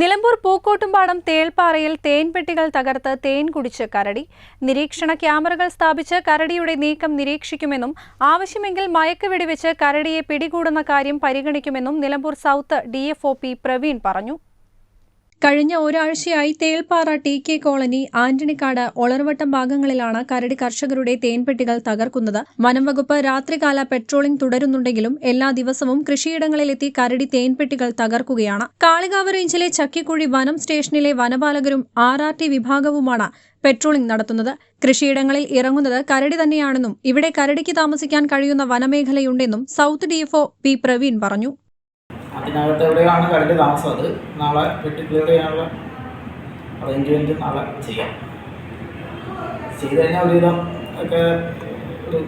Nilambur Pookkottumpadam തേൽപ്പാറയിൽ തേൻപെട്ടികൾ തകർത്ത് തേൻ കുടിച്ച് കരടി. നിരീക്ഷണ ക്യാമറകൾ സ്ഥാപിച്ച് കരടിയുടെ നീക്കം നിരീക്ഷിക്കുമെന്നും ആവശ്യമെങ്കിൽ മയക്ക് വെടിവെച്ച് കരടിയെ പിടികൂടുന്ന കാര്യം പരിഗണിക്കുമെന്നും നിലമ്പൂർ സൗത്ത് ഡി പ്രവീൺ പറഞ്ഞു. കഴിഞ്ഞ ഒരാഴ്ചയായി Thelpara T K colony Antonykkad Olarvattam ഭാഗങ്ങളിലാണ് കരടി കർഷകരുടെ തേൻപെട്ടികൾ തകർക്കുന്നത്. വനം വകുപ്പ് രാത്രികാല പെട്രോളിംഗ് തുടരുന്നുണ്ടെങ്കിലും എല്ലാ ദിവസവും കൃഷിയിടങ്ങളിലെത്തി കരടി തേൻപെട്ടികൾ തകർക്കുകയാണ്. കാളികാവ് റേഞ്ചിലെ ചക്കിക്കുഴി വനം സ്റ്റേഷനിലെ വനപാലകരും ആർ ആർ ടി വിഭാഗവുമാണ് പെട്രോളിംഗ് നടത്തുന്നത്. കൃഷിയിടങ്ങളിൽ ഇറങ്ങുന്നത് കരടി തന്നെയാണെന്നും ഇവിടെ കരടിക്ക് താമസിക്കാൻ കഴിയുന്ന വനമേഖലയുണ്ടെന്നും സൗത്ത് ഡിഎഫ്ഒ പി പ്രവീൺ പറഞ്ഞു. അതിനകത്ത് എവിടെയാണ് കടലിൽ താമസം അത്? നാളെ വെട്ടി ക്ലിയർ ചെയ്യാനുള്ള അറേഞ്ച്മെന്റ് നാളെ ചെയ്യാം. ചെയ്ത് കഴിഞ്ഞാൽ ഒരുവിധം ഒക്കെ ഒരു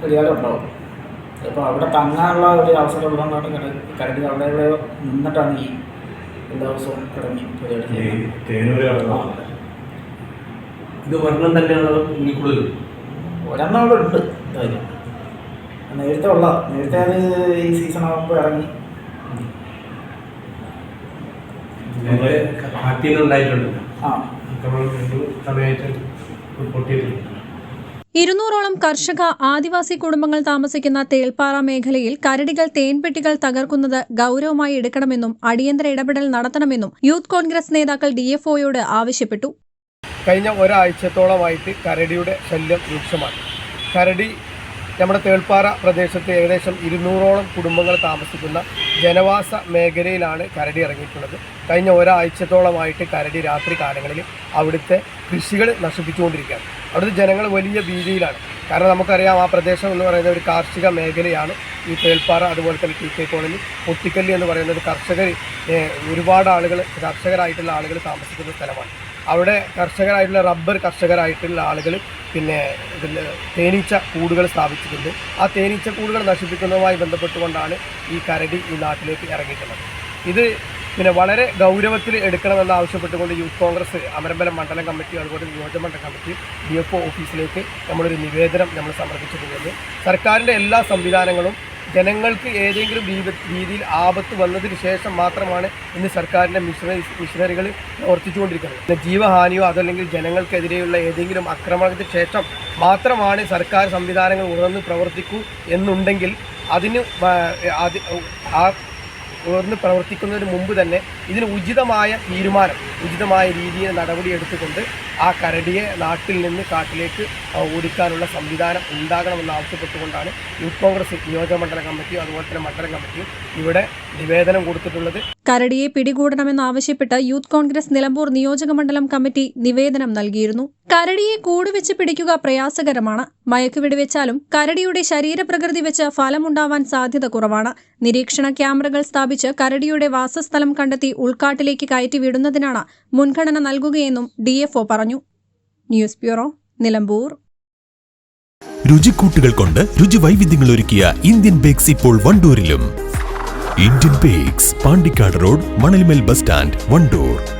പരിഹാരം ഉണ്ടാവും. അപ്പോൾ അവിടെ തങ്ങാനുള്ള ഒരു അവസരം ഉള്ളതുകൊണ്ടാണ് കടൽ കടലിൽ അവിടെ ഇവിടെ നിന്നിട്ടാണ് ഈ എല്ലാ ദിവസവും കിടങ്ങി ഇത് ഒരെണ്ണം തന്നെയാണ് ഒരെണ്ണം അവിടെ ഉണ്ട്. നേരത്തെ ഉള്ള നേരത്തെ അത് ഈ സീസൺ ആകുമ്പോൾ ഇറങ്ങി. ഞങ്ങൾ കാറ്റിൽ നിന്നുണ്ടായിട്ടുണ്ട് ആ. നമ്മൾ രണ്ടു സമയമായിട്ട് റിപ്പോർട്ട് ചെയ്തിട്ടുണ്ട്. ഇരുന്നൂറോളം കർഷക ആദിവാസി കുടുംബങ്ങൾ താമസിക്കുന്ന തേൽപ്പാറ മേഖലയിൽ കരടികൾ തേൻപെട്ടികൾ തകർക്കുന്നത് ഗൌരവമായി എടുക്കണമെന്നും അടിയന്തര ഇടപെടൽ നടത്തണമെന്നും യൂത്ത് കോൺഗ്രസ് നേതാക്കൾ ഡി എഫ് ഒയോട് ആവശ്യപ്പെട്ടു. കഴിഞ്ഞ ഒരാഴ്ചത്തോളമായിട്ട് കരടിയുടെ ശല്യം രൂക്ഷമാണ്. കരടി നമ്മുടെ തേൾപ്പാറ പ്രദേശത്ത് ഏകദേശം ഇരുന്നൂറോളം കുടുംബങ്ങൾ താമസിക്കുന്ന ജനവാസ മേഖലയിലാണ് കരടി ഇറങ്ങിയിട്ടുള്ളത്. കഴിഞ്ഞ ഒരാഴ്ചത്തോളമായിട്ട് കരടി രാത്രി കാലങ്ങളിൽ അവിടുത്തെ കൃഷികൾ നശിപ്പിച്ചുകൊണ്ടിരിക്കുകയാണ്. അവിടുത്തെ ജനങ്ങൾ വലിയ ഭീതിയിലാണ്. കാരണം നമുക്കറിയാം ആ പ്രദേശം എന്ന് പറയുന്ന ഒരു കാർഷിക മേഖലയാണ്. ഈ തേൾപ്പാറ അതുപോലെ തന്നെ ടി കെ കോളനി പൊട്ടിക്കല്ലി എന്ന് പറയുന്ന ഒരു കർഷകർ ഒരുപാട് ആളുകൾ കർഷകരായിട്ടുള്ള ആളുകൾ താമസിക്കുന്ന സ്ഥലമാണ്. അവിടെ കർഷകരായിട്ടുള്ള റബ്ബർ കർഷകരായിട്ടുള്ള ആളുകൾ പിന്നെ ഇതിൽ തേനീച്ച കൂടുകൾ സ്ഥാപിച്ചിട്ടുണ്ട്. ആ തേനീച്ച കൂടുകൾ നശിപ്പിക്കുന്നതുമായി ബന്ധപ്പെട്ടുകൊണ്ടാണ് ഈ കരടി ഈ നാട്ടിലേക്ക് ഇറങ്ങിയിട്ടുള്ളത്. ഇത് പിന്നെ വളരെ ഗൗരവത്തിൽ എടുക്കണമെന്ന് ആവശ്യപ്പെട്ടുകൊണ്ട് യൂത്ത് കോൺഗ്രസ് അമരമ്പലം മണ്ഡലം കമ്മിറ്റി അതുപോലെ നിയോജകമണ്ഡലം കമ്മിറ്റി ഡി എഫ് ഓഫീസിലേക്ക് നമ്മളൊരു നിവേദനം നമ്മൾ സമർപ്പിച്ചിട്ടുണ്ട് സർക്കാരിന്റെ എല്ലാ സംവിധാനങ്ങളും ജനങ്ങൾക്ക് ഏതെങ്കിലും രീതിയിൽ ആപത്ത് വന്നതിന് ശേഷം മാത്രമാണ് ഇന്ന് സർക്കാരിന്റെ മിഷനറി മിഷനറികൾ പ്രവർത്തിച്ചുകൊണ്ടിരിക്കുന്നത്. ജീവഹാനിയോ അതല്ലെങ്കിൽ ജനങ്ങൾക്കെതിരെയുള്ള ഏതെങ്കിലും ആക്രമണത്തിന് ശേഷം മാത്രമാണ് സർക്കാർ സംവിധാനങ്ങൾ ഉണർന്ന് പ്രവർത്തിക്കൂ എന്നുണ്ടെങ്കിൽ അതിന് ആ ഉയർന്ന് പ്രവർത്തിക്കുന്നതിന് മുമ്പ് തന്നെ ഇതിന് ഉചിതമായ തീരുമാനം ഉചിതമായ രീതിയിൽ നടപടി എടുത്തുകൊണ്ട് ആ കരടിയെ നാട്ടിൽ നിന്ന് കാട്ടിലേക്ക് ഓടിക്കാനുള്ള സംവിധാനം ഉണ്ടാകണമെന്ന് ആവശ്യപ്പെട്ടുകൊണ്ടാണ് യൂത്ത് കോൺഗ്രസ് നിയോജകമണ്ഡല കമ്മിറ്റിയും അതുപോലെ തന്നെ മണ്ഡലം കമ്മിറ്റിയും ഇവിടെ നിവേദനം കൊടുത്തിട്ടുള്ളത്. കരടിയെ പിടികൂടണമെന്നാവശ്യപ്പെട്ട് യൂത്ത് കോൺഗ്രസ് നിലമ്പൂർ നിയോജകമണ്ഡലം കമ്മിറ്റി നിവേദനം നൽകിയിരുന്നു. കരടിയെ കൂടുവെച്ച് പിടിക്കുക പ്രയാസകരമാണ്. മയക്കുവെടി വെച്ചാലും കരടിയുടെ ശരീരപ്രകൃതി വെച്ച് ഫലമുണ്ടാവാൻ സാധ്യത കുറവാണ്. നിരീക്ഷണ ക്യാമറകൾ സ്ഥാപിച്ച് കരടിയുടെ വാസസ്ഥലം കണ്ടെത്തി ഉൾക്കാട്ടിലേക്ക് കയറ്റി വിടുന്നതിനാണ് മുൻഗണന നൽകുകയെന്നും ഡിഎഫ്ഒ പറഞ്ഞു. News bureau Nilambur. രുചിക്കൂട്ടുകൾ കൊണ്ട് രുചി വൈവിധ്യങ്ങൾ ഒരുക്കിയ ഇന്ത്യൻ ബേക്സ് ഇപ്പോൾ വണ്ടൂരിലും. Indian bakes Pandikkad road Manalmel bus stand Wandoor.